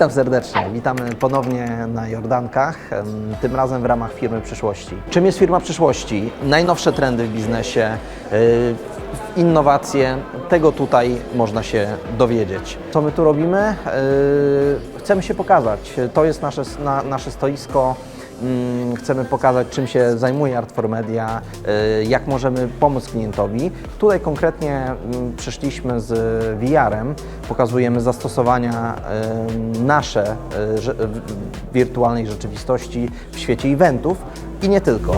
Witam serdecznie. Witamy ponownie na Jordankach, tym razem w ramach firmy przyszłości. Czym jest firma przyszłości? Najnowsze trendy w biznesie, y, innowacje, tego tutaj można się dowiedzieć. Co my tu robimy? Y, Chcemy się pokazać. To jest nasze, na, nasze stoisko. Mm, Chcemy pokazać, czym się zajmuje Art4 Media, y, jak możemy pomóc klientowi. Tutaj konkretnie mm, przyszliśmy z VR-em, pokazujemy zastosowania y, nasze w- wirtualnej rzeczywistości w świecie eventów i nie tylko.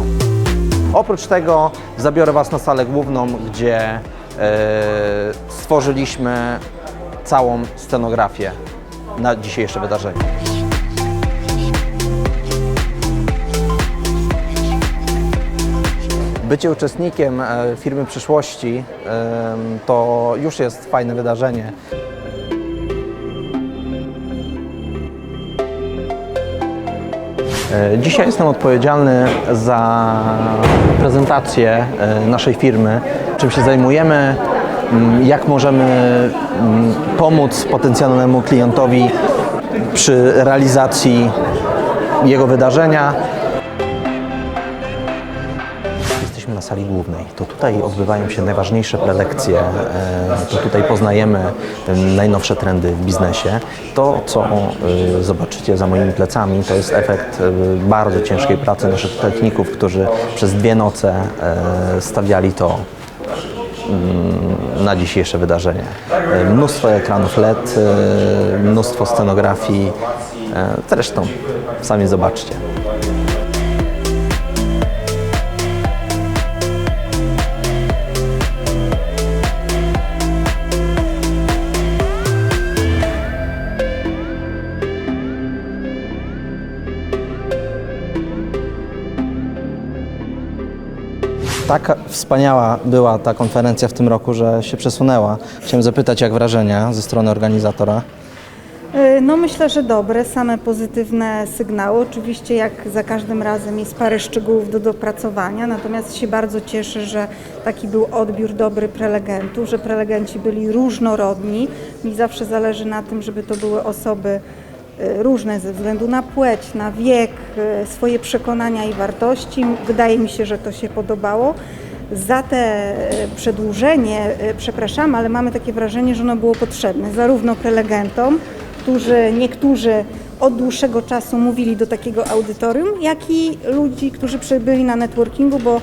Oprócz tego zabiorę Was na salę główną, gdzie y, stworzyliśmy całą scenografię na dzisiejsze wydarzenie. Bycie uczestnikiem e, firmy przyszłości to już jest fajne wydarzenie. Dzisiaj jestem odpowiedzialny za prezentację e, naszej firmy, czym się zajmujemy, m, jak możemy m, pomóc potencjalnemu klientowi przy realizacji jego wydarzenia. Jesteśmy na sali głównej. To tutaj odbywają się najważniejsze prelekcje. e, To tutaj poznajemy najnowsze trendy w biznesie. To, co e, zobaczycie za moimi plecami, to jest efekt e, bardzo ciężkiej pracy naszych techników, którzy przez dwie noce stawiali to mm, na dzisiejsze wydarzenie. Mnóstwo ekranów LED, mnóstwo scenografii. Zresztą sami zobaczcie. Tak wspaniała była ta konferencja w tym roku, że się przesunęła. Chciałem zapytać, jak wrażenia ze strony organizatora? Y, No myślę, że dobre, same pozytywne sygnały. Oczywiście jak za każdym razem jest parę szczegółów do dopracowania, natomiast się bardzo cieszę, że taki był odbiór dobry prelegentów, że prelegenci byli różnorodni. Mi zawsze zależy na tym, żeby to były osoby różne ze względu na płeć, na wiek, y, swoje przekonania i wartości. Wydaje mi się, że to się podobało. Za te y, przedłużenie, przepraszam, ale mamy takie wrażenie, że ono było potrzebne zarówno prelegentom, którzy niektórzy od dłuższego czasu mówili do takiego audytorium, jak i ludzi, którzy przybyli na networkingu, bo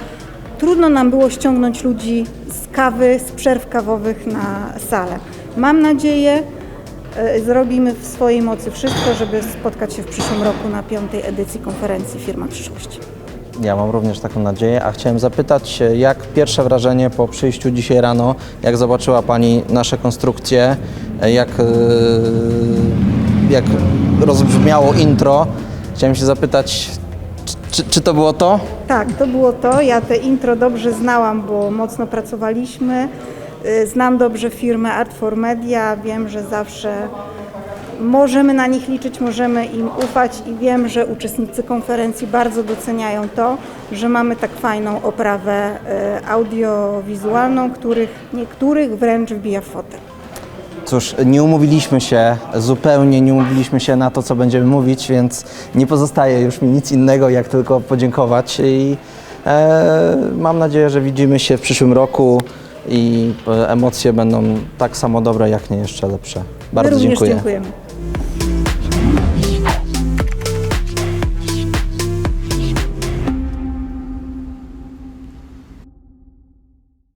trudno nam było ściągnąć ludzi z kawy, z przerw kawowych na salę. Mam nadzieję, e, zrobimy w swojej mocy wszystko, żeby spotkać się w przyszłym roku na piątej edycji konferencji Firma Przyszłości. Ja mam również taką nadzieję, a chciałem zapytać, jak pierwsze wrażenie po przyjściu dzisiaj rano, jak zobaczyła Pani nasze konstrukcje, jak, e, jak rozbrzmiało intro. Chciałem się zapytać, czy, czy to było to? Tak, to było to. Ja te intro dobrze znałam, bo mocno pracowaliśmy. Y, Znam dobrze firmę Art4 Media, wiem, że zawsze możemy na nich liczyć, możemy im ufać i wiem, że uczestnicy konferencji bardzo doceniają to, że mamy tak fajną oprawę y, audiowizualną, których niektórych wręcz wbija fotel. Cóż, nie umówiliśmy się, zupełnie nie umówiliśmy się na to, co będziemy mówić, więc nie pozostaje już mi nic innego, jak tylko podziękować i e, mam nadzieję, że widzimy się w przyszłym roku i e, emocje będą tak samo dobre, jak nie jeszcze lepsze. Bardzo My również dziękuję. dziękujemy.